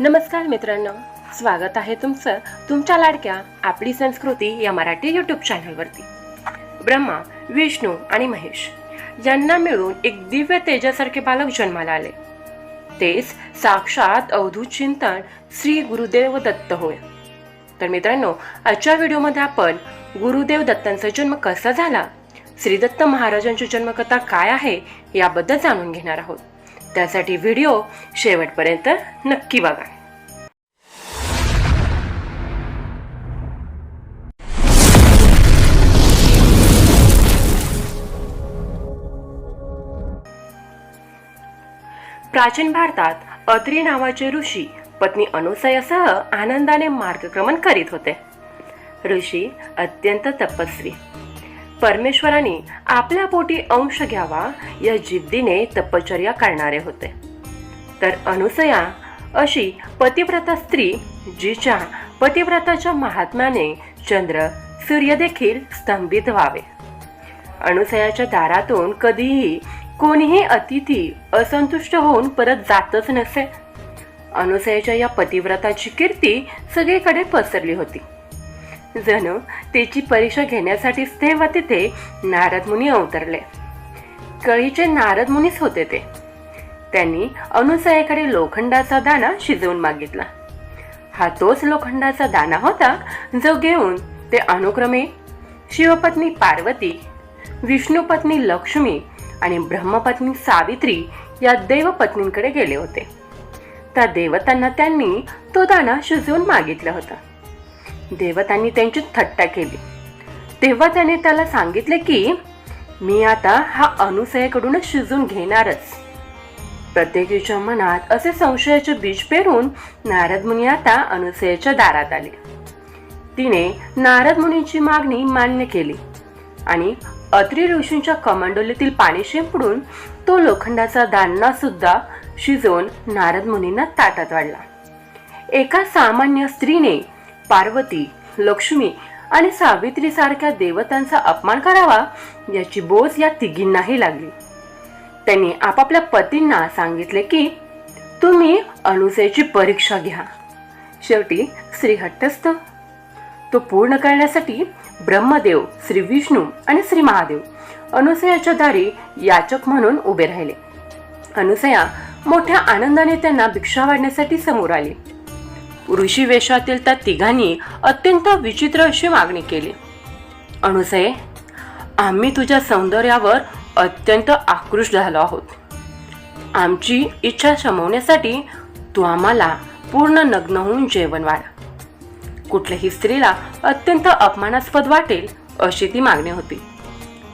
नमस्कार मित्रांनो स्वागत आहे तुमचं तुमच्या लाडक्या आपली संस्कृती या मराठी यूट्यूब चॅनलवरती ब्रह्मा विष्णू आणि महेश यांना मिळून एक दिव्य तेजासारखे बालक जन्माला आले. तेच साक्षात अवधूत चिंतन श्री गुरुदेव दत्त होय. तर मित्रांनो आजच्या व्हिडिओमध्ये आपण गुरुदेव दत्तांचा जन्म कसा झाला श्री दत्त महाराजांची जन्मकथा काय आहे याबद्दल जाणून घेणार आहोत. त्यासाठी व्हिडिओ शेवटपर्यंत नक्की बघा. प्राचीन भारतात अत्री नावाचे ऋषी पत्नी अनुसयासह आनंदाने मार्गक्रमण करीत होते. ऋषी अत्यंत तपस्वी. परमेश्वराने आपल्या पोटी अंश घ्यावा या जिद्दीने तपश्चर्या करणारे होते. तर अनुसया अशी पतिव्रता स्त्री जिच्या पतिव्रताच्या महात्म्याने चंद्र सूर्य देखील स्तंभित व्हावे. अनुसयाच्या दारातून कधीही कोणीही अतिथी असंतुष्ट होऊन परत जातच नसे. अनुसयाच्या या पतिव्रताची कीर्ती सगळीकडे पसरली होती. जणू त्याची परीक्षा घेण्यासाठीच तेव्हा तिथे नारद मुनी अवतरले. कळीचे नारद मुनीच होते ते. त्यांनी अनुसयाकडे लोखंडाचा दाना शिजवून मागितला. हा तोच लोखंडाचा दाना होता जो घेऊन ते अनुक्रमे शिवपत्नी पार्वती विष्णुपत्नी लक्ष्मी आणि ब्रह्मपत्नी सावित्री या देवपत्नींकडे गेले होते. त्या देवतांना त्यांनी तो दाना शिजवून मागितला होता. देवतांनी त्यांची थट्टा केली. तेव्हा त्याने त्याला सांगितले की मी आता हा अनुसयाकडूनच शिजून घेणारच. प्रत्येकीच्या मनात असे संशयाचे बीज पेरून नारद मुनी आता अनुसयाच्या दारात आले. तिने नारद मुनीची मागणी मान्य केली आणि अत्री ऋषींच्या कमंडोलीतील पाणी शिंपडून तो लोखंडाचा दांडा सुद्धा शिजवून नारद मुनींना ताटात वाढला. एका सामान्य स्त्रीने पार्वती लक्ष्मी आणि सावित्री सारख्या देवतांचा अपमान करावा याची बोज या तिघींनाही लागली. त्यांनी आपापल्या पतींना सांगितले की तुम्ही अनुसयाची परीक्षा घ्या. शेवटी श्री हट्टस्थ तो पूर्ण करण्यासाठी ब्रह्मदेव श्री विष्णू आणि श्री महादेव अनुसयाच्या दारी याचक म्हणून उभे राहिले. अनुसया मोठ्या आनंदाने त्यांना भिक्षा वाढण्यासाठी समोर आली. ऋषी वेशातील त्या तिघांनी अत्यंत विचित्र अशी मागणी केली. अनुसये आम्ही तुझ्या सौंदर्यावर अत्यंत आकृष्ट झालो आहोत. आमची इच्छा शमवण्यासाठी तू आम्हाला पूर्ण नग्न होऊन जेवण वाढ. कुठल्याही स्त्रीला अत्यंत अपमानास्पद वाटेल अशी ती मागणी होती.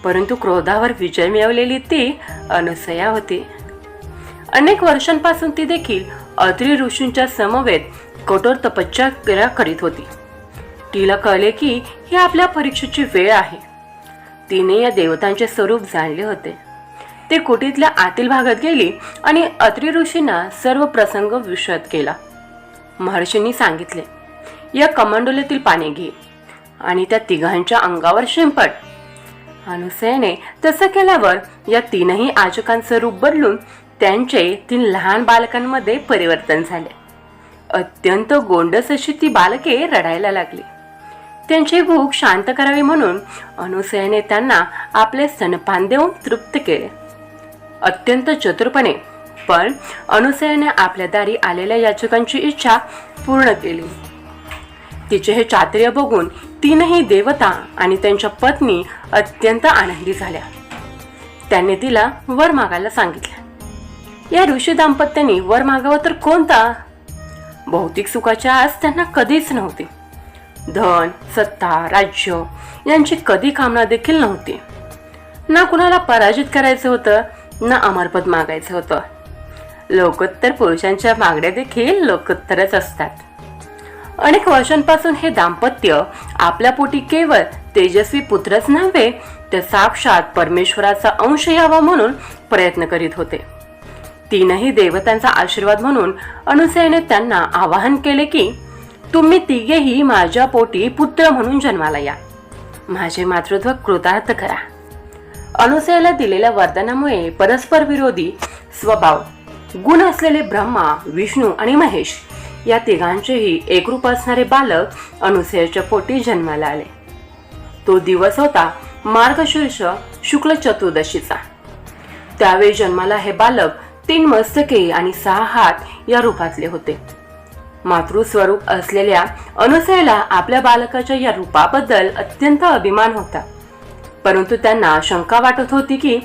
परंतु क्रोधावर विजय मिळवलेली ती अनुसया होती. अनेक वर्षांपासून ती देखील अत्री ऋषींच्या समवेत कठोर तपश्चर्या करीत होती. तिला कळले की ही आपल्या परीक्षेची वेळ आहे. तिने या देवतांचे स्वरूप जाणले होते. ते कुटीतल्या आतील भागात गेली आणि अत्रि ऋषींना सर्व प्रसंग विशद केला. महर्षींनी सांगितले या कमंडोलीतील पाणी घे आणि त्या तिघांच्या अंगावर शिंपट अनुसयाने तसं केल्यावर या तीनही आजकांचं रूप बदलून त्यांचे तीन लहान बालकांमध्ये परिवर्तन झाले. अत्यंत गोंडस अशी ती बालके रडायला लागली. त्यांची भूक शांत करावी म्हणून अनुसयाने त्यांना आपले स्तनपान देऊन तृप्त केले. अत्यंत चतुरपणे पण अनुसयाने आपल्या दारी आलेल्या याचकांची इच्छा पूर्ण केली. तिचे हे चातुर्य बघून तीनही देवता आणि त्यांच्या पत्नी अत्यंत आनंदी झाल्या. त्यांनी तिला वर मागायला सांगितले. या ऋषी दाम्पत्यांनी वर मागावं तर कोणता? भौतिक सुखाची आस त्यांना कधीच नव्हती. धन सत्ता राज्य यांची कधी कामना देखील नव्हती. ना कुणाला पराजित करायचं होतं ना अमरपद मागायचं होतं. लोकोत्तर पुरुषांच्या मागण्या देखील लोकोत्तरच असतात. अनेक वर्षांपासून हे दाम्पत्य आपल्या पोटी केवळ तेजस्वी पुत्रच नव्हे तर साक्षात परमेश्वराचा अंश यावा म्हणून प्रयत्न करीत होते. तीनही देवतांचा आशीर्वाद म्हणून अनुसयाने त्यांना आवाहन केले की तुम्ही तिघेही माझ्या पोटी पुत्र म्हणून जन्माला या. माझे मातृत्व कृतार्थ करा. अनुसयाला दिलेल्या वरदानामुळे परस्पर विरोधी स्वभाव गुण असलेले ब्रह्मा विष्णू आणि महेश या तिघांचेही एकरूप असणारे बालक अनुसयाच्या पोटी जन्माला आले. तो दिवस होता मार्गशीर्ष शुक्ल चतुर्दशीचा. त्यावेळी जन्माला हे बालक तीन मस्तके आणि सहा हात या रूपातले होते. मातृस्वरूप असलेल्या अनुसयाला आपल्या बालकाच्या या रूपाबद्दल अत्यंत अभिमान होता. परंतु त्यांना शंका वाटत होती की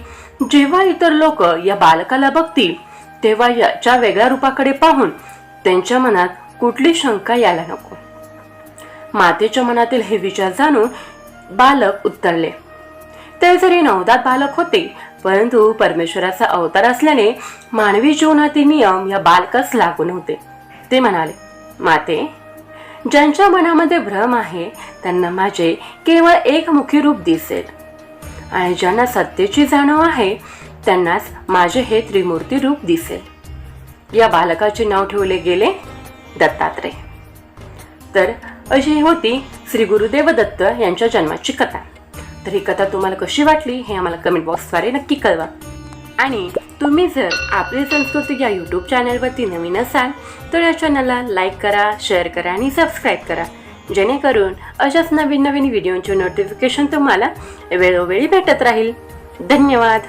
जेव्हा इतर लोक या बालकाला बघतील तेव्हा याच्या वेगळ्या रूपाकडे पाहून त्यांच्या मनात कुठली शंका यायला नको. मातेच्या मनातील हे विचार जाणून बालक उत्तरले. ते जरी नवदात बालक होते परंतु परमेश्वराचा अवतार असल्याने मानवी जीवनातील नियम या बालकास लागू नव्हते. ते म्हणाले माते ज्यांच्या मनामध्ये भ्रम आहे त्यांना माझे केवळ एकमुखी रूप दिसेल. आणि ज्यांना सत्तेची जाणीव आहे त्यांनाच माझे हे त्रिमूर्ती रूप दिसेल. या बालकाचे नाव ठेवले गेले दत्तात्रय. तर अशी होती श्री गुरुदेव दत्त यांच्या जन्माची कथा. तर ही कथा तुम्हाला कशी वाटली हे आम्हाला कमेंट बॉक्सद्वारे नक्की कळवा. आणि तुम्ही जर आपली संस्कृती या यूट्यूब चॅनलवरती नवीन असाल तर या चॅनलला लाईक करा शेअर करा आणि सबस्क्राईब करा. जेणेकरून अशाच नवीन नवीन व्हिडिओचे नोटिफिकेशन तुम्हाला वेळोवेळी भेटत राहील. धन्यवाद!